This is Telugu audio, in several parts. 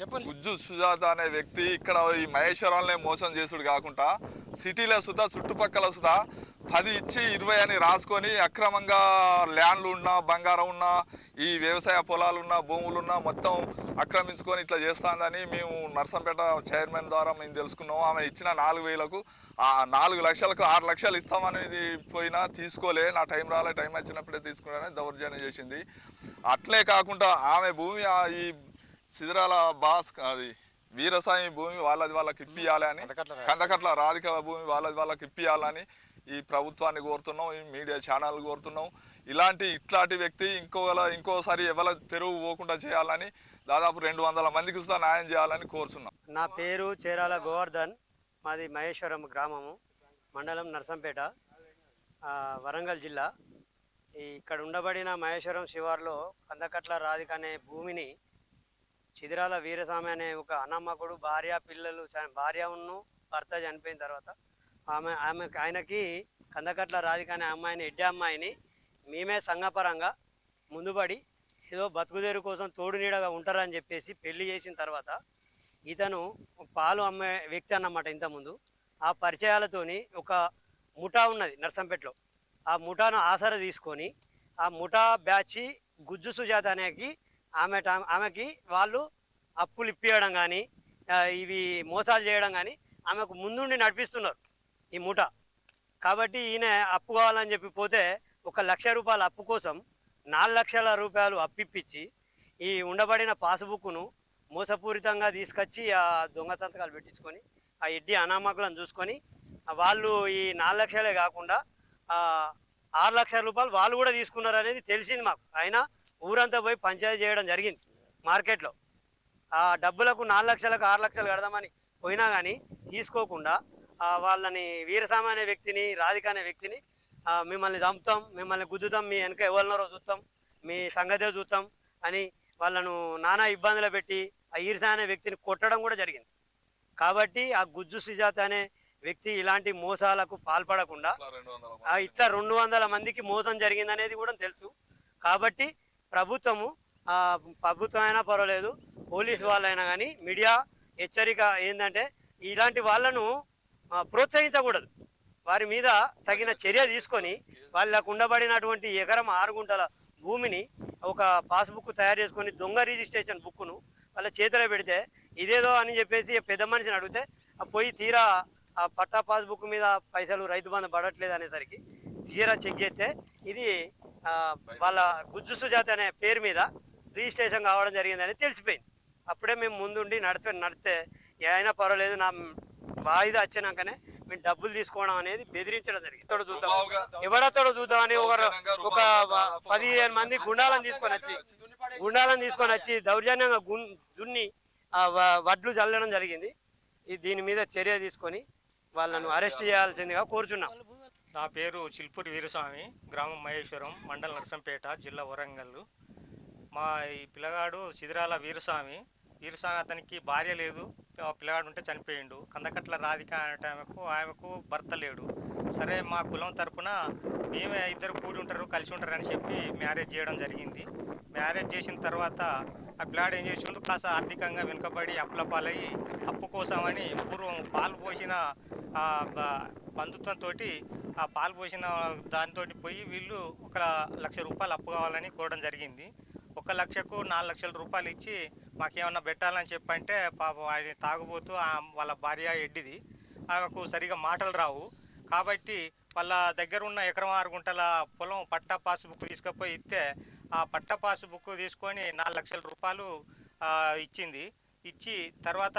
చెప్పండి. గుజ్జు సుజాత అనే వ్యక్తి ఇక్కడ ఈ మహేశ్వరాలనే మోసం చేసుడు కాకుండా సిటీలో సుధా చుట్టుపక్కల సుధా పది ఇచ్చి ఇరవై అని రాసుకొని అక్రమంగా ల్యాండ్లు ఉన్నా బంగారం ఉన్నా ఈ వ్యవసాయ పొలాలు భూములున్నా భూములు ఉన్నా మొత్తం ఆక్రమించుకొని ఇట్లా చేస్తుందని మేము నర్సంపేట చైర్మన్ ద్వారా మేము తెలుసుకున్నాము ఆమె ఇచ్చిన నాలుగు వేలకు ఆ నాలుగు లక్షలకు ఆరు లక్షలు ఇస్తామనేది పోయినా తీసుకోలే. నా టైం రాలే టైం వచ్చినప్పుడే తీసుకున్నానని దౌర్జన్యం చేసింది. అట్లే కాకుండా ఆమె భూమి ఈ సిదిరాల బాస్ అది వీరసాయి భూమి వాళ్ళది వాళ్ళకి ఇప్పియాలి అని కందకట్ల రాధిక. భూమి వాళ్ళది వాళ్ళకి ఇప్పియాలని ఈ ప్రభుత్వాన్ని కోరుతున్నాం ఈ మీడియా ఛానల్ కోరుతున్నాం. ఇలాంటి ఇట్లాంటి వ్యక్తి ఇంకో ఇంకోసారి ఎవరి తెరువు పోకుండా చేయాలని దాదాపు రెండు వందల మందికి న్యాయం చేయాలని కోరుతున్నాం నా పేరు చేరాల గోవర్ధన్ మాది మహేశ్వరం గ్రామము మండలం నర్సంపేట వరంగల్ జిల్లా. ఇక్కడ ఉండబడిన మహేశ్వరం శివార్లో కందకట్ల రాధిక అనే భూమిని చిదిరాల వీరస్వామి అనే ఒక అన్నమ్మకుడు భార్య పిల్లలు భార్య ఉన్ను భర్త చనిపోయిన తర్వాత ఆమె ఆమె ఆయనకి కందకట్ల రాధిక అనే అమ్మాయిని ఎడ్డి అమ్మాయిని మేమే సంఘపరంగా ముందుపడి ఏదో బతుకుదేరు కోసం తోడు నీడగా ఉంటారని చెప్పేసి పెళ్ళి చేసిన తర్వాత ఇతను పాలు అమ్మే వ్యక్తి అన్నమాట ఇంతకుముందు. ఆ పరిచయాలతోని ఒక ముఠా ఉన్నది నర్సంపేటలో. ఆ ముఠాను ఆసర తీసుకొని ఆ ముఠా బ్యాచి గుజ్జు సుజాత అనేకి ఆమె ఆమెకి వాళ్ళు అప్పులు ఇప్పియడం కానీ ఇవి మోసాలు చేయడం కానీ ఆమెకు ముందుండి నడిపిస్తున్నారు ఈ మూట. కాబట్టి ఈయన అప్పు కావాలని చెప్పి పోతే ఒక లక్ష రూపాయల అప్పు కోసం నాలుగు లక్షల రూపాయలు అప్పిప్పించి ఈ ఉండబడిన పాస్బుక్ను మోసపూరితంగా తీసుకొచ్చి ఆ దొంగ సంతకాలు పెట్టించుకొని ఆ ఎడ్డి అనామకులను చూసుకొని వాళ్ళు ఈ నాలుగు లక్షలే కాకుండా ఆరు లక్షల రూపాయలు వాళ్ళు కూడా తీసుకున్నారు అనేది తెలిసింది మాకు. అయినా ఊరంతా పోయి పంచాయతీ చేయడం జరిగింది మార్కెట్లో. ఆ డబ్బులకు నాలుగు లక్షలకు ఆరు లక్షలు కడదామని పోయినా కానీ తీసుకోకుండా ఆ వాళ్ళని వీరస్వామి అనే వ్యక్తిని రాధిక అనే వ్యక్తిని మిమ్మల్ని చంపుతాం మిమ్మల్ని గుద్దుతాం మీ వెనక ఎవరినరో చూస్తాం మీ సంగతే చూస్తాం అని వాళ్ళను నానా ఇబ్బందులు పెట్టి ఆ ఈర్ష అనే వ్యక్తిని కొట్టడం కూడా జరిగింది. కాబట్టి ఆ గుజ్జు సుజాత అనే వ్యక్తి ఇలాంటి మోసాలకు పాల్పడకుండా ఆ ఇట్లా రెండు వందల మందికి మోసం జరిగింది అనేది కూడా తెలుసు. కాబట్టి ప్రభుత్వము ప్రభుత్వం అయినా పర్వాలేదు పోలీసు వాళ్ళైనా కానీ మీడియా హెచ్చరిక ఏంటంటే ఇలాంటి వాళ్ళను ప్రోత్సహించకూడదు. వారి మీద తగిన చర్య తీసుకొని వాళ్ళకు ఉండబడినటువంటి ఎకరం ఆరు గుంటల భూమిని ఒక పాస్బుక్ తయారు చేసుకొని దొంగ రిజిస్ట్రేషన్ బుక్ను వాళ్ళ చేతిలో పెడితే ఇదేదో అని చెప్పేసి పెద్ద మనిషిని అడిగితే ఆ పోయి తీరా ఆ పట్టా పాస్బుక్ మీద పైసలు రైతు బంధు పడట్లేదు అనేసరికి జీరా చెక్ చేస్తే ఇది వాళ్ళ గుజ్జు సుజాత అనే పేరు మీద రిజిస్ట్రేషన్ కావడం జరిగిందని తెలిసిపోయింది. అప్పుడే మేము ముందుండి నడిపే నడితే ఏమైనా పర్వాలేదు నా వాయిదా వచ్చినాకనే మేము డబ్బులు తీసుకోవడం అనేది బెదిరించడం జరిగింది. తోడు చూద్దాం. ఎవడతోడు చూద్దామని ఒక ఒక పదిహేను మంది గుండాలను తీసుకొని వచ్చి గుండాలను తీసుకొని వచ్చి దౌర్జన్యంగా దున్ని ఆ వ- వడ్లు చల్లడం జరిగింది. దీని మీద చర్య తీసుకొని వాళ్ళను అరెస్ట్ చేయాల్సిందిగా కోరుచున్నాం. నా పేరు చిల్పూరి వీరస్వామి గ్రామం మహేశ్వరం మండల నర్సంపేట జిల్లా వరంగల్. మా ఈ పిల్లగాడు చిదిరాల వీరస్వామి. వీరస్వామి అతనికి భార్య లేదు. ఆ పిల్లగాడు ఉంటే చనిపోయిండు. కందకట్ల రాధిక అనే ఆమెకు ఆమెకు భర్త లేడు. సరే మా కులం తరపున మేమే ఇద్దరు కూడి ఉంటారు కలిసి ఉంటారు అని చెప్పి మ్యారేజ్ చేయడం జరిగింది. మ్యారేజ్ చేసిన తర్వాత ఆ పిల్లాడు ఏం చేసిండు? కాస్త ఆర్థికంగా వెనుకబడి అప్పులపాలయ్యి అప్పు కోసమని పూర్వం పాలు పోసిన బ- బంధుత్వంతో ఆ పాలు పోసిన దాంతో పోయి వీళ్ళు ఒక లక్ష రూపాయలు అప్పు కావాలని కోరడం జరిగింది. ఒక లక్షకు నాలుగు లక్షల రూపాయలు ఇచ్చి మాకేమన్నా పెట్టాలని చెప్పంటే పాపం ఆయన తాగుబోతూ వాళ్ళ భార్య ఎడ్డిది. ఆమెకు సరిగా మాటలు రావు. కాబట్టి వాళ్ళ దగ్గర ఉన్న ఎకరం ఆరు గుంటల పొలం పట్టా పాస్ బుక్ తీసుకుపోయి ఇస్తే ఆ పట్టా పాస్ బుక్ తీసుకొని నాలుగు లక్షల రూపాయలు ఇచ్చింది. ఇచ్చి తర్వాత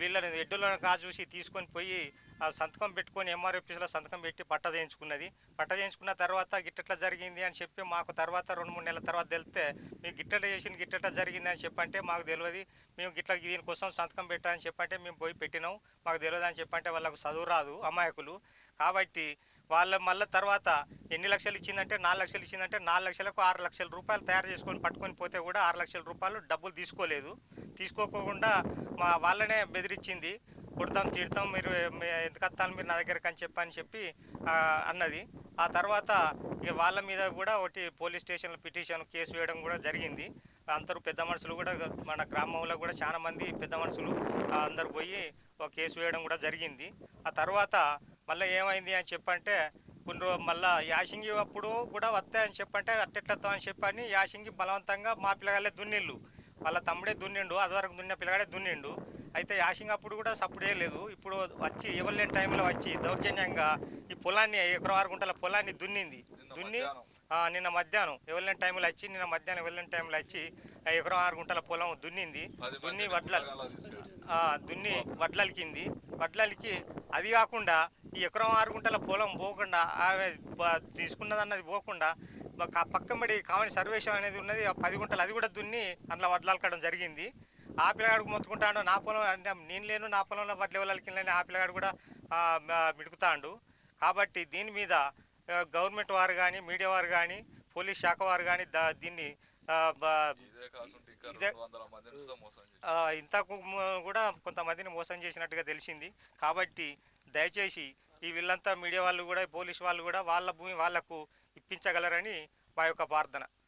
వీళ్ళని ఎడ్డులను కాజు చూసి తీసుకొని పోయి సంతకం పెట్టుకొని ఎంఆర్ఎఫ్సీలో సంతకం పెట్టి పట్ట చేయించుకున్నది. పట్ట చేయించుకున్న తర్వాత గిట్టట్లా జరిగింది అని చెప్పి మాకు తర్వాత రెండు మూడు నెలల తర్వాత తెలిస్తే మీకు గిట్టట చేసిన గిట్టట జరిగింది అని చెప్పంటే మాకు తెలియదు. మేము గిట్ల దీనికోసం సంతకం పెట్టాలని చెప్పంటే మేము పోయి పెట్టినాం. మాకు తెలియదు అని చెప్పంటే వాళ్ళకు చదువు రాదు అమాయకులు. కాబట్టి వాళ్ళ మళ్ళీ తర్వాత ఎన్ని లక్షలు ఇచ్చిందంటే నాలుగు లక్షలు ఇచ్చిందంటే నాలుగు లక్షలకు ఆరు లక్షల రూపాయలు తయారు చేసుకొని పట్టుకొని పోతే కూడా ఆరు లక్షల రూపాయలు డబ్బులు తీసుకోలేదు. తీసుకోకుండా మా వాళ్ళనే బెదిరించింది. కుడతాం తిడతాం మీరు ఎందుకు వస్తాను మీరు నా దగ్గరకు అని చెప్పని చెప్పి అన్నది. ఆ తర్వాత ఇక వాళ్ళ మీద కూడా ఒకటి పోలీస్ స్టేషన్లో పిటిషన్ కేసు వేయడం కూడా జరిగింది. అందరూ పెద్ద మనుషులు కూడా మన గ్రామంలో కూడా చాలా మంది పెద్ద మనుషులు అందరు పోయి ఒక కేసు వేయడం కూడా జరిగింది. ఆ తర్వాత మళ్ళీ ఏమైంది అని చెప్పంటే కొన్ని రోజు మళ్ళీ యాసింగి అప్పుడు కూడా వస్తాయని చెప్పంటే అట్టెట్లతో అని చెప్పని యాసింగి బలవంతంగా మా పిల్లగాళ్ళే దున్నిళ్ళు. వాళ్ళ తమ్ముడే దున్నిండు అదివరకు దున్న పిల్లగాడే దున్నిండు. అయితే యాసింగ్ అప్పుడు కూడా సప్పుడే లేదు. ఇప్పుడు వచ్చి ఇవ్వలేని టైంలో వచ్చి దౌర్జన్యంగా ఈ పొలాన్ని ఎకరం ఆరు గుంటల పొలాన్ని దున్నింది. దున్ని నిన్న మధ్యాహ్నం. ఎవరిని టైంలో వచ్చి నిన్న మధ్యాహ్నం ఎవరిని టైంలో వచ్చి ఎకరం ఆరు గుంటల పొలం దున్నింది. దున్ని వడ్ల దున్ని వడ్లలికింది. వడ్లలికి అది కాకుండా ఈ ఎకరం ఆరు గుంటల పొలం పోకుండా ఆమె తీసుకున్నదన్నది పోకుండా పక్కబడి కావని సర్వేశం అనేది ఉన్నది. పది గుంటలు అది కూడా దున్ని అందులో వడ్లలకడం జరిగింది. ఆ పిల్లగాడు మొత్తుకుంటాడు నా పొలం అంటే నేను లేను నా పొలంలో వడ్ల వాళ్ళకి ఆ పిల్లగాడు కూడా మిడుకుతాండు. కాబట్టి దీని మీద గవర్నమెంట్ వారు కానీ మీడియా వారు కానీ పోలీస్ శాఖ వారు కానీ దా- దీన్ని ఇంతకు కూడా కొంతమందిని మోసం చేసినట్టుగా తెలిసింది. కాబట్టి దయచేసి ఈ వీళ్ళంతా మీడియా వాళ్ళు కూడా పోలీస్ వాళ్ళు కూడా వాళ్ళ భూమి వాళ్ళకు ఇప్పించగలరని మా యొక్క ప్రార్థన.